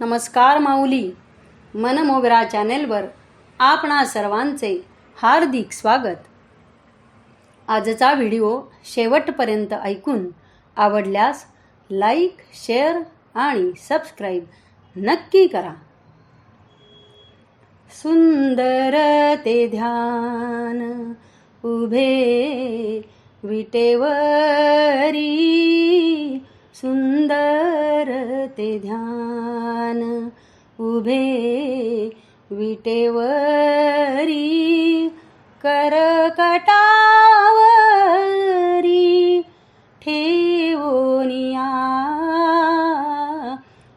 नमस्कार माऊली. मनमोगरा चॅनेलवर आपणा सर्वांचे हार्दिक स्वागत. आजचा व्हिडिओ शेवटपर्यंत ऐकून आवडल्यास लाईक शेअर आणि सबस्क्राईब नक्की करा. सुंदर ते ध्यान उभे विटेवरी सुंदर ते ध्यान. उभे विटेवरी करकटावरी ठेवोनिया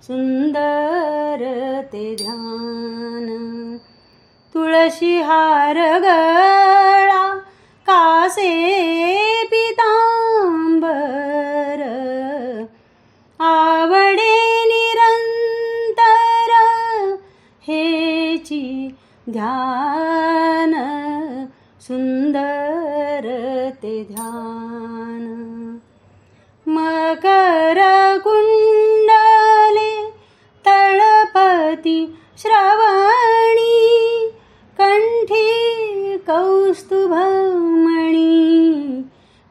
सुंदर ते ध्यान. तुळशी हार गळा कासे ध्यान सुंदर ते ध्यान. मकर कुंडले तळपती श्रवणी कंठी कौस्तुभमणी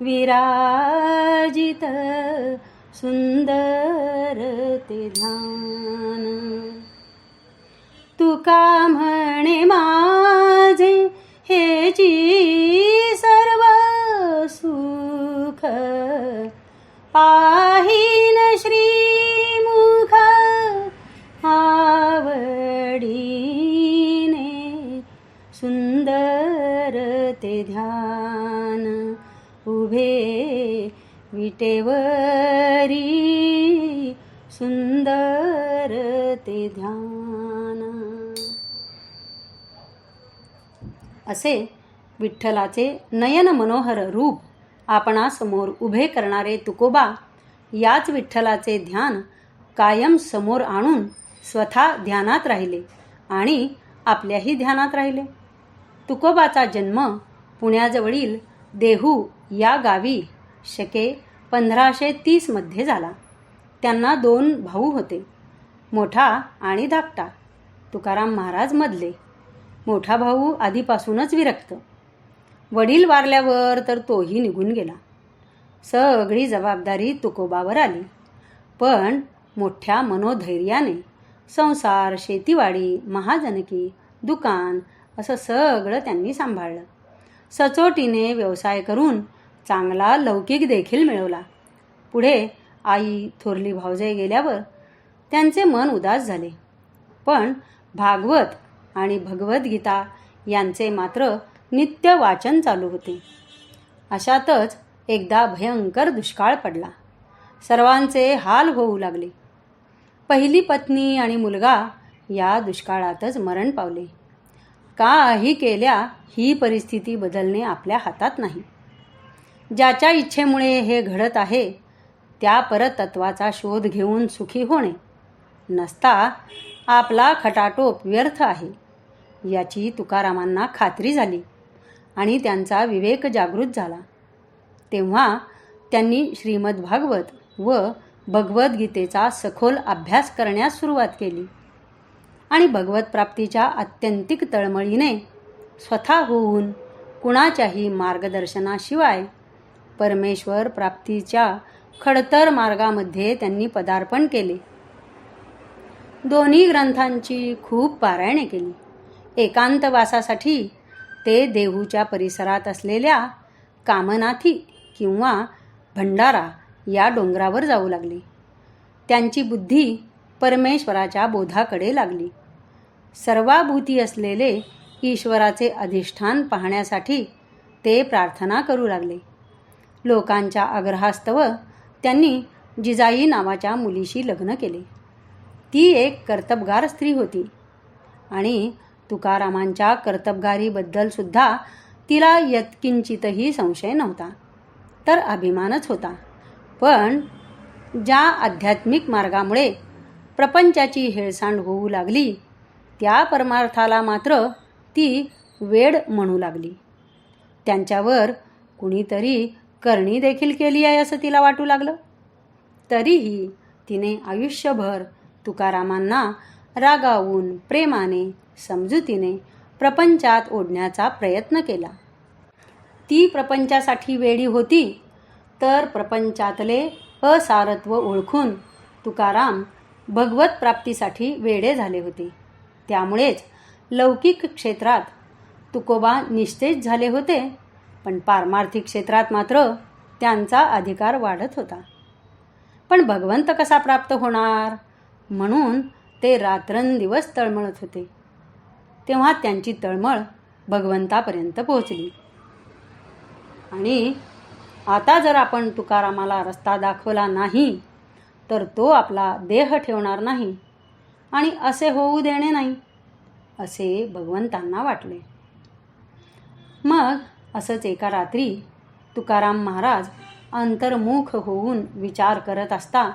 विराजित सुंदर ते ध्यान. तुका म्हणे माझे हेची सर्व सुख पाहिन श्रीमुख आवडीने. सुंदर ते ध्यान उभे विटेवरी सुंदर ते ध्यान असे विठ्ठलाचे नयन मनोहर रूप आपणासमोर उभे करणारे तुकोबा याच विठ्ठलाचे ध्यान कायम समोर आणून स्वतः ध्यानात राहिले आणि आपल्याही ध्यानात राहिले. तुकोबाचा जन्म पुण्याजवळील देहू या गावी शके पंधराशे तीसमध्ये झाला. त्यांना दोन भाऊ होते मोठा आणि धाकटा. तुकाराम महाराज मधले. मोठा भाऊ आधीपासूनच विरक्त. वडील वारल्यावर तर तोही निघून गेला. सगळी जबाबदारी तुकोबावर आली. पण मोठ्या मनोधैर्याने संसार शेतीवाडी महाजनकी दुकान असं सगळं त्यांनी सांभाळलं. सचोटीने व्यवसाय करून चांगला लौकिक देखील मिळवला. पुढे आई थोरली भावजे गेल्यावर त्यांचे मन उदास झाले. पण भागवत आणि भगवद्गीता यांचे मात्र नित्य वाचन चालू होते. अशातच एकदा भयंकर दुष्काळ पडला. सर्वांचे हाल होऊ लागले. पहिली पत्नी आणि मुलगा या दुष्काळातच मरण पावले. काही केल्या ही परिस्थिती बदलणे आपल्या हातात नाही. ज्याच्या इच्छेमुळे हे घडत आहे त्या परतत्वाचा शोध घेऊन सुखी होणे नसता आपला खटाटोप व्यर्थ आहे. याची तुकारामांना खात्री झाली आणि त्यांचा विवेक जागृत झाला. तेव्हा त्यांनी श्रीमद भागवत व भगवद्गीतेचा सखोल अभ्यास करण्यास सुरुवात केली आणि भगवत प्राप्तीच्या अत्यंतिक तळमळीने स्वतः होऊन कुणाच्याही मार्गदर्शनाशिवाय परमेश्वर प्राप्तीच्या खडतर मार्गामध्ये त्यांनी पदार्पण केले. दोन्ही ग्रंथांची खूप पारायणे केली. एकांतवासासाठी ते देहूच्या परिसरात असलेल्या कामनाथी किंवा भंडारा या डोंगरावर जाऊ लागले. त्यांची बुद्धी परमेश्वराच्या बोधाकडे लागली. सर्वाभूती असलेले ईश्वराचे अधिष्ठान पाहण्यासाठी ते प्रार्थना करू लागले. लोकांच्या आग्रहास्तव त्यांनी जिजाई नावाच्या मुलीशी लग्न केले. ती एक कर्तबगार स्त्री होती आणि तुकारामांच्या कर्तबगारीबद्दल सुद्धा तिला यत्किंचितही संशय नव्हता. तर अभिमानच होता. पण ज्या आध्यात्मिक मार्गामुळे प्रपंचाची हेळसांड होऊ लागली त्या परमार्थाला मात्र ती वेड म्हणू लागली. त्यांच्यावर कुणीतरी करणी देखील केली आहे असं तिला वाटू लागलं. तरीही तिने आयुष्यभर तुकारामांना रागावून प्रेमाने समजुतीने प्रपंचात ओढण्याचा प्रयत्न केला. ती प्रपंचासाठी वेडी होती तर प्रपंचातले असारत्व ओळखून तुकाराम भगवत प्राप्तीसाठी वेडे झाले होते. त्यामुळेच लौकिक क्षेत्रात तुकोबा निश्चित झाले होते पण पारमार्थिक क्षेत्रात मात्र त्यांचा अधिकार वाढत होता. पण भगवंत कसा प्राप्त होणार? म्हणून ते रात्रंदिवस तळमळत होते. तेव्हा त्यांची तळमळ भगवंतापर्यंत पोहोचली. आणि आता जर आपण तुकारामाला रस्ता दाखवला नाही तर तो आपला देह ठेवणार नाही आणि असे होऊ देणे नाही असे भगवंतांना वाटले. मग असंच एका रात्री तुकाराम महाराज अंतर्मुख होऊन विचार करत असता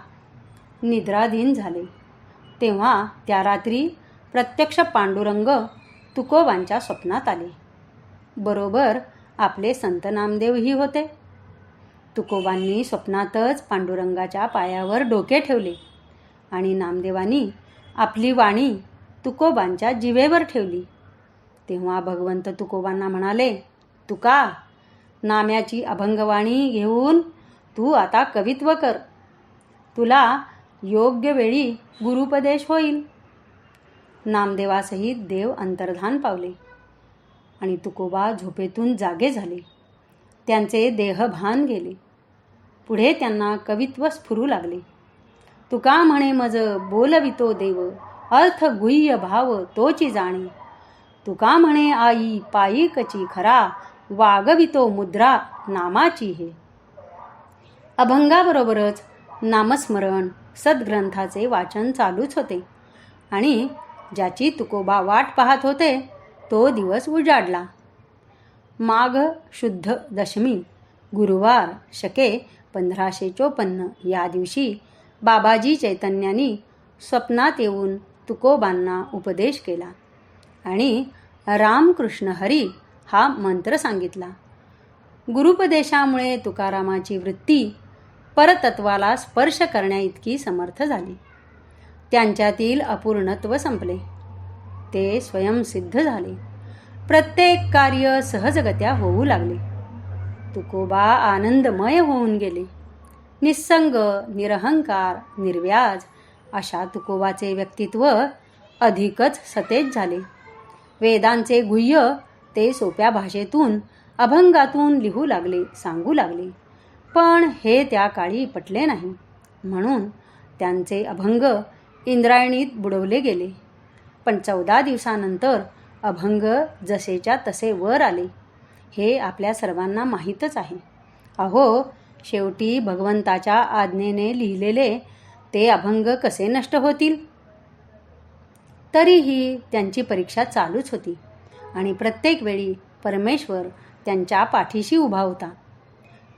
निद्राधीन झाले. तेव्हा त्या रात्री प्रत्यक्ष पांडुरंग तुकोबांच्या स्वप्नात आले. बरोबर आपले संत नामदेवही होते. तुकोबांनी स्वप्नातच पांडुरंगाच्या पायावर डोके ठेवले आणि नामदेवांनी आपली वाणी तुकोबांच्या जिवेवर ठेवली. तेव्हा भगवंत तुकोबांना म्हणाले तुका नाम्याची अभंगवाणी घेऊन तू आता कवित्व कर. तुला योग्य वेळी गुरुपदेश होईल. नामदेवासहित देव अंतर्धान पावले. आणि तुकोबा झोपेतून जागे झाले. त्यांचे देहभान गेले. पुढे त्यांना कवित्व स्फुरू लागले. तुका म्हणे मज बोलवितो देव अर्थ गुह्य भाव तोची जाणे. तुका म्हणे आई पायी कची खरा वागवितो मुद्रा नामाची हे. अभंगाबरोबरच नामस्मरण सद्ग्रंथाचे वाचन चालूच होते. आणि ज्याची तुकोबा वाट पाहत होते तो दिवस उजाडला. माघ शुद्ध दशमी गुरुवार शके पंधराशे चोपन्न. या दिवशी बाबाजी चैतन्यांनी स्वप्नात येऊन तुकोबांना उपदेश केला आणि रामकृष्ण हरी हा मंत्र सांगितला. गुरुपदेशामुळे तुकारामाची वृत्ती परतत्वाला स्पर्श करण्याइतकी समर्थ झाली. त्यांच्यातील अपूर्णत्व संपले. ते स्वयंसिद्ध झाले. प्रत्येक कार्य सहजगत्या होऊ लागले. तुकोबा आनंदमय होऊन गेले. निस्संग निरहंकार निर्व्याज अशा तुकोबाचे व्यक्तित्व अधिकच सतेज झाले. वेदांचे गुह्य ते सोप्या भाषेतून अभंगातून लिहू लागले सांगू लागले. पण हे त्या काळी पटले नाही. म्हणून त्यांचे अभंग इंद्रायणीत बुडवले गेले. पण चौदा दिवसानंतर अभंग जसेच्या तसे वर आले. हे आपल्या सर्वांना माहीतच आहे. अहो शेवटी भगवंताच्या आज्ञेने लिहिलेले ते अभंग कसे नष्ट होतील? तरीही त्यांची परीक्षा चालूच होती आणि प्रत्येक वेळी परमेश्वर त्यांच्या पाठीशी उभा होता.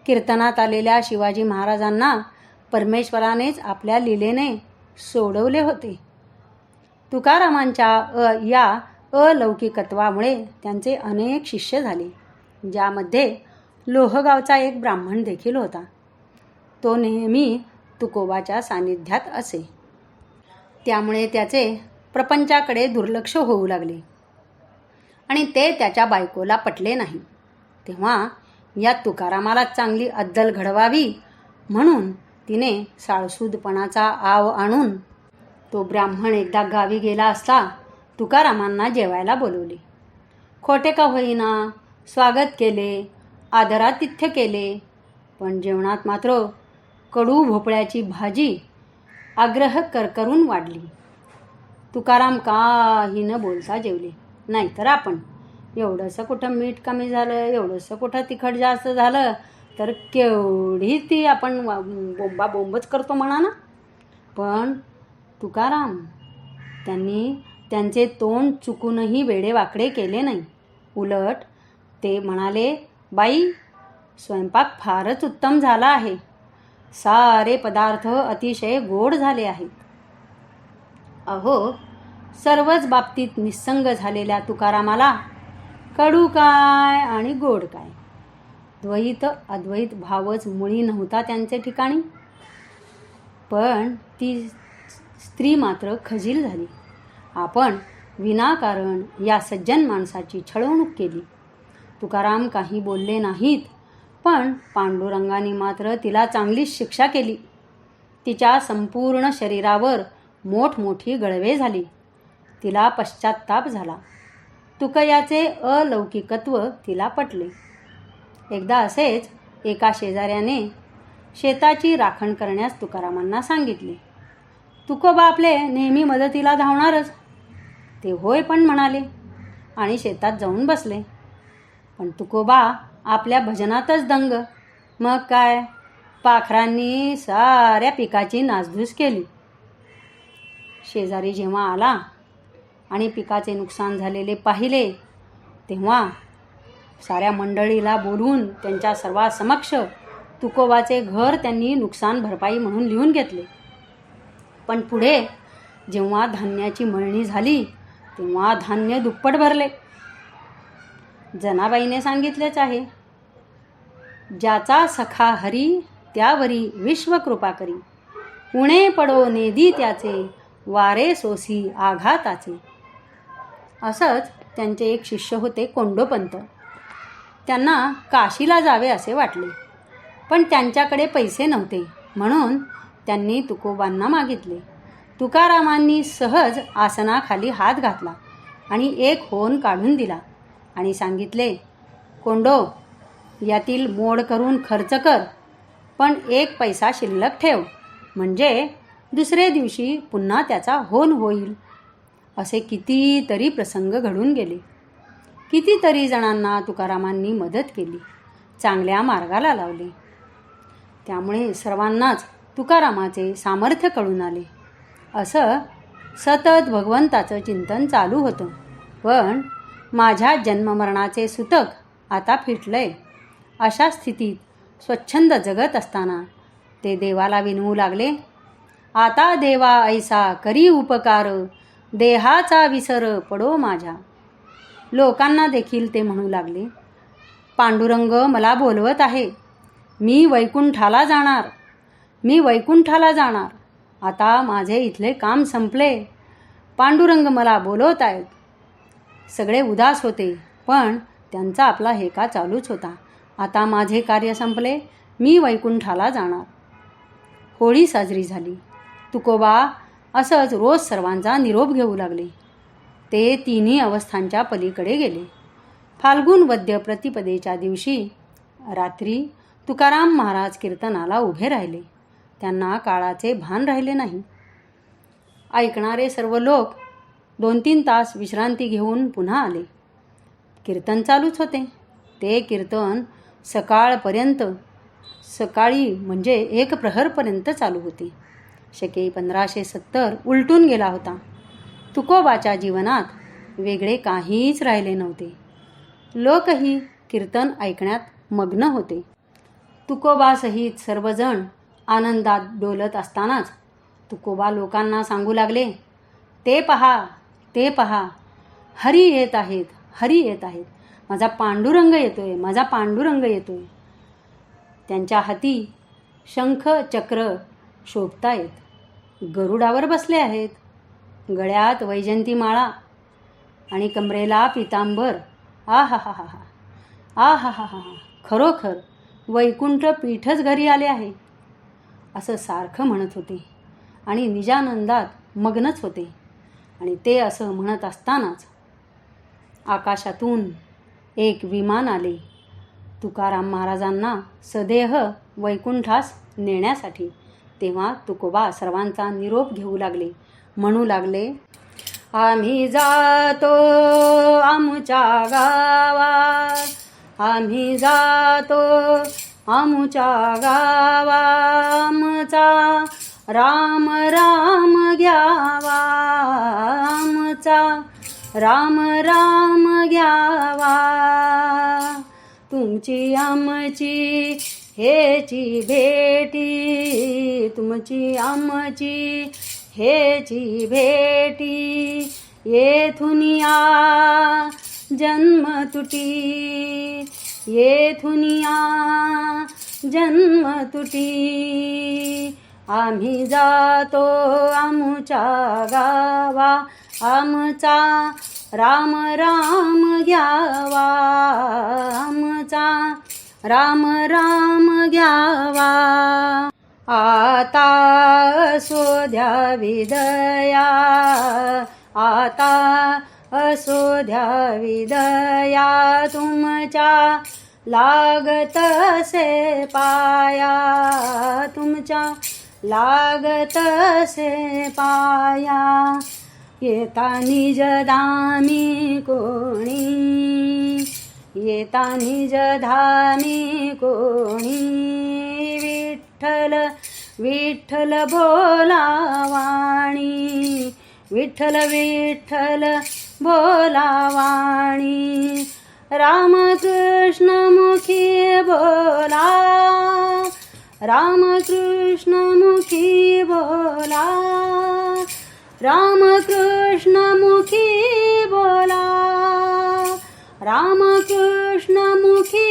कीर्तनात आलेल्या शिवाजी महाराजांना परमेश्वरानेच आपल्या लिलेने सोडवले होते. तुकारामांच्या अ या अलौकिकत्वामुळे त्यांचे अनेक शिष्य झाले ज्यामध्ये लोहगावचा एक ब्राह्मण देखील होता. तो नेहमी तुकोबाच्या सानिध्यात असे. त्यामुळे त्याचे प्रपंचाकडे दुर्लक्ष होऊ लागले. आणि ते त्याच्या बायकोला पटले नाही. तेव्हा या तुकारामाला चांगली अद्दल घडवावी म्हणून तिने साळसूदपणाचा आव आणून तो ब्राह्मण एकदा गावी गेला असता तुकारामांना जेवायला बोलवले. खोटे का होईना? स्वागत केले आदरातिथ्य केले पण जेवणात मात्र कडू भोपळ्याची भाजी आग्रह करकरून वाढली. तुकाराम काही न बोलता जेवले. नाहीतर आपण एवढंसं कुठं मीठ कमी झालं एवढंसं कुठं तिखट जास्त झालं तर केवढी ती आपण बोंबा बोंबच करतो म्हणा ना. पण तुकाराम त्यांनी त्यांचे तोंड चुकूनही वेडेवाकडे केले नाही. उलट ते म्हणाले बाई स्वयंपाक फारच उत्तम झाला आहे. सारे पदार्थ अतिशय गोड झाले आहेत. अहो सर्वच बाबतीत निस्संग झालेल्या तुकारामाला कडू काय आणि गोड काय? द्वैत अद्वैत भावच मुळी नव्हता त्यांचे ठिकाणी. पण ती स्त्री मात्र खजील झाली. आपण विनाकारण या सज्जन माणसाची छळवणूक केली. तुकाराम काही बोलले नाहीत पण पांडुरंगाने मात्र तिला चांगलीच शिक्षा केली. तिच्या संपूर्ण शरीरावर मोठमोठी गळवे झाली. तिला पश्चात्ताप झाला. तुकयाचे अलौकिकत्व तिला पटले. एकदा असेच एका शेजाऱ्याने शेताची राखण करण्यास तुकारामांना सांगितले. तुकोबा आपले नेहमी मदतीला धावणारच. ते होय पण म्हणाले आणि शेतात जाऊन बसले. पण तुकोबा आपल्या भजनातच दंग. मग काय? पाखरांनी साऱ्या पिकाची नासधूस केली. शेजारी जेव्हा आला आणि पिकाचे नुकसान झालेले पाहिले तेव्हा साऱ्या मंडळीला बोलवून त्यांच्या सर्वासमक्ष तुकोबाचे घर त्यांनी नुकसान भरपाई म्हणून लिहून घेतले. पण पुढे जेव्हा धान्याची मळणी झाली तेव्हा धान्य दुप्पट भरले. जनाबाईने सांगितलेच आहे ज्याचा सखा हरी त्यावरी विश्वकृपा करी. उणे पडो नेदी त्याचे वारे सोसी आघाताचे. असंच त्यांचे एक शिष्य होते कोंडोपंत. त्यांना काशीला जावे असे वाटले. पण त्यांच्याकडे पैसे नव्हते. म्हणून त्यांनी तुकोबांना मागितले. तुकारामांनी सहज आसनाखाली हात घातला आणि एक होन काढून दिला आणि सांगितले कोंडो यातील मोड करून खर्च कर पण एक पैसा शिल्लक ठेव. म्हणजे दुसरे दिवशी पुन्हा त्याचा होन होईल. असे कितीतरी प्रसंग घडून गेले. कितीतरी जणांना तुकारामांनी मदत केली चांगल्या मार्गाला लावले. त्यामुळे सर्वांनाच तुकारामाचे सामर्थ्य कळून आले. असं सतत भगवंताचं चिंतन चालू होतं. पण माझ्या जन्ममरणाचे सुतक आता फिटलंय. अशा स्थितीत स्वच्छंद जगत असताना ते देवाला विनवू लागले. आता देवा ऐसा करी उपकार देहाचा विसर पडो माझ्या. लोकांना देखील ते म्हणू लागले. पांडुरंग मला बोलवत आहे. मी वैकुंठाला जाणार. मी वैकुंठाला जाणार. आता माझे इथले काम संपले. पांडुरंग मला बोलवत आहेत. सगळे उदास होते पण त्यांचा आपला हेका चालूच होता. आता माझे कार्य संपले. मी वैकुंठाला जाणार. होळी साजरी झाली. तुकोबा असंच रोज सर्वांचा निरोप घेऊ लागले. ते तिन्ही अवस्थांच्या पलीकडे गेले. फाल्गुन वद्य प्रतिपदेच्या दिवशी रात्री तुकाराम महाराज कीर्तनाला उभे राहिले. त्यांना काळाचे भान राहिले नाही. ऐकणारे सर्व लोक दोन तीन तास विश्रांती घेऊन पुन्हा आले. कीर्तन चालूच होते. ते कीर्तन सकाळपर्यंत सकाळी म्हणजे एक प्रहरपर्यंत चालू होते. शके पंधराशे सत्तर उलटून गेला होता. तुकोबाच्या जीवनात वेगळे काहीच राहिले नव्हते. लोकही कीर्तन ऐकण्यात मग्न होते. तुकोबासहित सर्वजण आनंदात डोलत असतानाच तुकोबा लोकांना सांगू लागले ते पहा ते पहा हरी येत आहेत हरी येत आहेत. माझा पांडुरंग येतोय माझा पांडुरंग येतोय. त्यांच्या हाती शंख चक्र शोभतायत. गरुडावर बसले आहेत. गळ्यात वैजंती माळा आणि कमरेला पितांबर. आ हा हा हा हा आ हा हा हा खरोखर वैकुंठ पीठच घरी आले आहे. असं सारखं म्हणत होते आणि निजानंदात मग्नच होते. आणि ते असं म्हणत असतानाच आकाशातून एक विमान आले. तुकाराम महाराजांना सदेह वैकुंठास नेण्यासाठी तेव्हा तुकोबा सर्वांचा निरोप घेऊ लागले. म्हणू लागले आम्ही जातो आमच्या गावा आम्ही जातो आमच्या गावा आमचा राम राम घ्यावा आमचा राम राम घ्यावा तुमची आमची हेची भेटी तुमची आमची हेची भेटी येथून या जन्म तुटी. येथून या जन्म तुटी. आम्ही जातो आमच्या गावा आमचा राम राम घ्यावा. आमचा राम राम घ्यावा. आता असोध्या विदया आता असोध्या विदया तुमच्या लागत से पाया तुमच्या लागत से पाया. येता निज धामी कोणी येता निज धामी कोणी. विठ्ठल विठ्ठल भोलावाणी. विठ्ठल विठ्ठल भोलावाणी. रामकृष्णमुखी बोला. रामकृष्णमुखी बोला. रामकृष्णमुखी बोला. रामकृष्णमुखी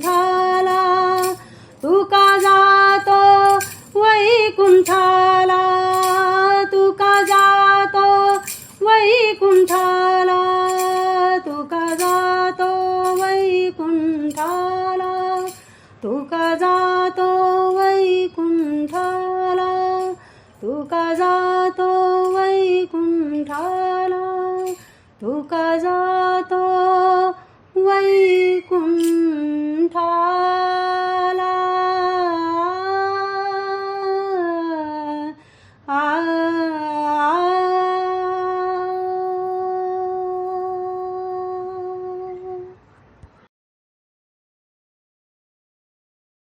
वैकुंठाला तुका जातो वैकुंठाला? तू का जातो वैकुंठाला? तू का जातो वैकुंठाला? तू का जातो वैकुंठाला? तू का जातो वैकुंठाला? तू का जातो वैकुंठ